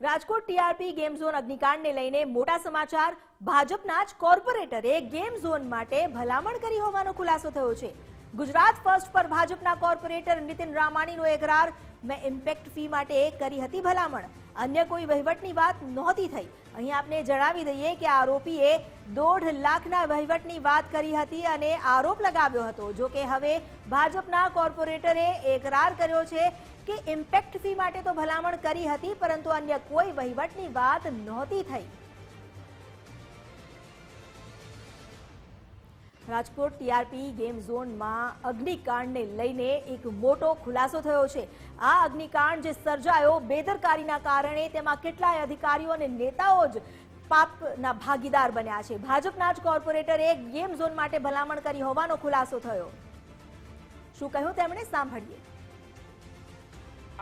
Rajkot TRP game zone અગ્નિકાંડને લઈને મોટા સમાચાર. ભાજપના જ કોર્પોરેટરે ગેમ ઝોન માટે ભલામણ કરી હોવાનો ખુલાસો થયો છે. ગુજરાત ફર્સ્ટ પર ભાજપના કોર્પોરેટર નીતિન રામાણીનો એકરાર. મેં ઇમ્પેક્ટ ફી માટે કરી હતી ભલામણ. અન્ય કોઈ વહીવટની વાત નહોતી થઈ. અહીં આપને જણાવી દઈએ કે આરોપીએ દોઢ લાખના વહીવટની વાત કરી હતી અને આરોપ લગાવ્યો હતો. જો કે હવે ભાજપના કોર્પોરેટરે એકરાર કર્યો છે કે ઇમ્પેક્ટ ફી માટે તો ભલામણ કરી હતી, પરંતુ અન્ય કોઈ વહીવટની વાત નહોતી થઈ. રાજકોટ ટીઆરપી ગેમ ઝોનમાં અગ્નિકાંડને લઈને એક મોટો ખુલાસો થયો છે. આ અગ્નિકાંડ જે સર્જાયો બેદરકારીના કારણે તેમાં કેટલાય અધિકારીઓ અને નેતાઓ જ પાપના ભાગીદાર બન્યા છે. ભાજપના જ કોર્પોરેટરે ગેમ ઝોન માટે ભલામણ કરી હોવાનો ખુલાસો થયો. શું કહ્યું તેમણે? સાંભળીએ.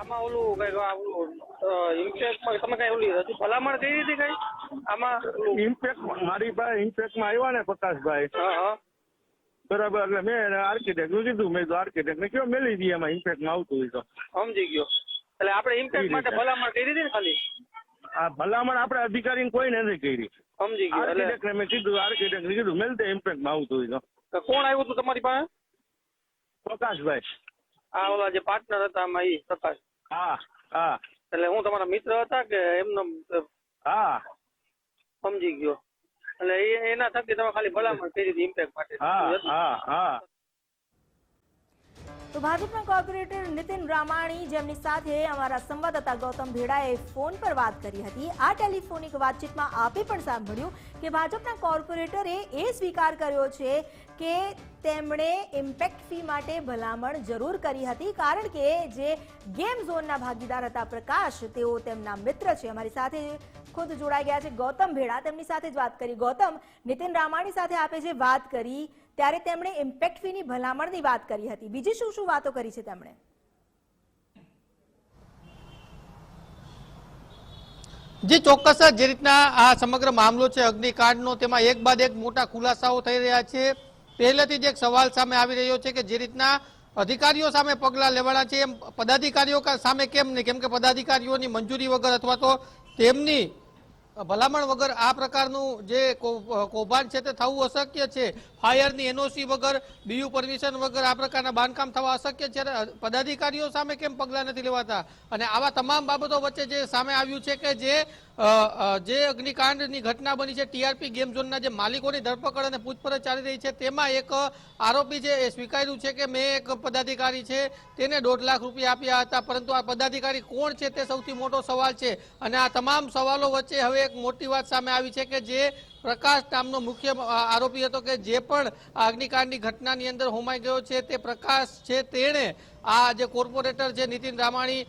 આમાં ઓલું કંઈક ઓલું ઇમ્પેક્ટમાં તમે કઈ ઓલી હજુ ભલામણ કરી હતી કઈ? આમાં ઇમ્પેક્ટ મારી પાસે ઇમ્પેક્ટમાં આવ્યા ને પ્રકાશભાઈ. હા હા. બરાબર એટલે મેં આર્કિટેક્ટનું કીધું મેં આર્કિટેક્ટ ને કયો મેલી દઈએ એમાં ઇમ્પેક્ટમાં આવતું હોય તો. સમજી ગયો. એટલે આપણે ઇમ્પેક્ટ માટે ભલામણ કરી હતી ને ખાલી? આ ભલામણ આપણે અધિકારી કોઈ નથી કરી. સમજી ગયો આર્કિટેક્ટ મેં કીધું આર્કિટેક્ટને કીધું મેલ ઇમ્પેક્ટમાં આવતું હોય તો. તો કોણ આવ્યું હતું તમારી પાસે? પ્રકાશભાઈ. આ ઓલા જે પાર્ટનર હતા આમાં ઈ પ્રકાશ. હા હા. એટલે હું તમારા મિત્ર હતા કે એમનો હા. સમજી ગયો. એટલે એના થકી તમે ખાલી ભલામણ કરી હતી ઇમ્પેક્ટ માટે. હા હા હા. તો ભાજપના કોર્પોરેટર નીતિન રામાણી જેમની સાથે અમારા સંવાદદાતા ગૌતમ ભેડાએ ફોન પર વાત કરી હતી. આ ટેલિફોનિક વાતચીતમાં આપે પણ સાંભળ્યું કે ભાજપના કોર્પોરેટરે એ સ્વીકાર કર્યો છે કે તેમણે ઇમ્પેક્ટ ફી માટે ભલામણ જરૂર કરી હતી કારણ કે જે ગેમ ઝોનના ભાગીદાર હતા પ્રકાશ તેઓ તેમના મિત્ર છે. અમારી સાથે ખુદ જોડાઈ ગયા છે. ગૌતમ ભેડા તેમની સાથે જ વાત કરી. ગૌતમ નીતિન રામાણી સાથે આપે જે વાત કરી, ત્યારે તેમણે ઇમ્પેક્ટ ફીની ભલામણની વાત કરી હતી. બીજી શું શું વાતો કરી છે તેમણે? જે ચોક્કસ જ રીતના આ સમગ્ર મામલો છે અગ્નિકાંડનો, તેમાં એક બાદ એક મોટા ખુલાસાઓ થઈ રહ્યા છે. પહેલેથી જ એક સવાલ સામે આવી રહ્યો છે કે જે રીતના અધિકારીઓ સામે પગલાં લેવાના છે, એમ પદાધિકારીઓ સામે કેમ નહીં? કેમ કે પદાધિકારીઓની મંજૂરી વગર અથવા તો તેમની ભલામણ વગર આ પ્રકારનું જે કૌભાંડ છે તે થવું અશક્ય છે? ફાયરની એનઓસી વગર, બીયુ પરમિશન વગર આ પ્રકારના બાંધકામ થવા અશક્ય છે? પદાધિકારીઓ સામે કેમ પગલાં નથી લેવાતા? અને આવા તમામ બાબતો વચ્ચે જે સામે આવ્યું છે કે જે જે અગ્નિકાંડની ઘટના બની છે, ટીઆરપી ગેમ ઝોનના જે માલિકોની ધરપકડ અને પૂછપરછ ચાલી રહી છે, તેમાં એક આરોપી છે, એ સ્વીકાર્યું છે કે મેં એક પદાધિકારી છે, તેને દોઢ લાખ રૂપિયા આપ્યા હતા, પરંતુ આ પદાધિકારી કોણ છે તે સૌથી મોટો સવાલ છે. અને આ તમામ સવાલો વચ્ચે હવે એક મોટી વાત સામે આવી છે કે જે પ્રકાશ નામનો મુખ્ય આરોપી હતો કે જે પણ અગ્નિકાંડની ઘટનાની અંદર હોમાઈ ગયો છે, તે પ્રકાશ છે, તેણે આ જે કોર્પોરેટર છે નીતિન રામાણી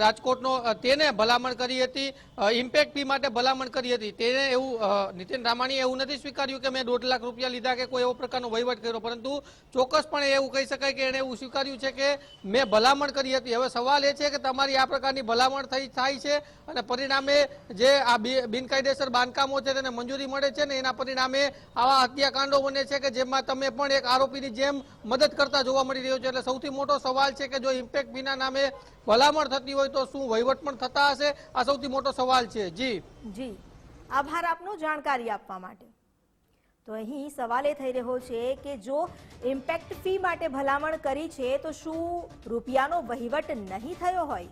રાજકોટનો તેને ભલામણ કરી હતી ઇમ્પેક્ટ ફી માટે ભલામણ કરી હતી. તેને એવું નીતિન રામાણીએ એવું નથી સ્વીકાર્યું કે મેં દોઢ લાખ રૂપિયા લીધા કે કોઈ એવો પ્રકારનો વહીવટ કર્યો, પરંતુ ચોક્કસપણે એવું કહી શકાય કે એણે એવું સ્વીકાર્યું છે કે મેં ભલામણ કરી હતી. હવે સવાલ એ છે કે તમારી આ પ્રકારની ભલામણ થઈ, થાય છે અને પરિણામે જે આ બિનકાયદેસર બાંધકામો છે તેને મંજૂરી મળે છે? ને એના પરિણામે આવા હત્યાકાંડો બને છે કે જેમાં તમે પણ એક આરોપીની જેમ મદદ કરતા જોવા મળી રહ્યો છે. એટલે સૌથી મોટો સવાલ છે કે જો ઇમ્પેક્ટ વિના નામે ભલામણ થતી હોય તો શું વહીવટ પણ થતા હશે? આ સૌથી મોટો સવાલ છે. જી. જી. આભાર આપનો જાણકારી આપવા માટે. તો અહીં સવાલ એ થઈ રહ્યો છે કે જો ઇમ્પેક્ટ ફી માટે ભલામણ કરી છે તો શું રૂપિયાનો વહીવટ નહીં થયો હોય?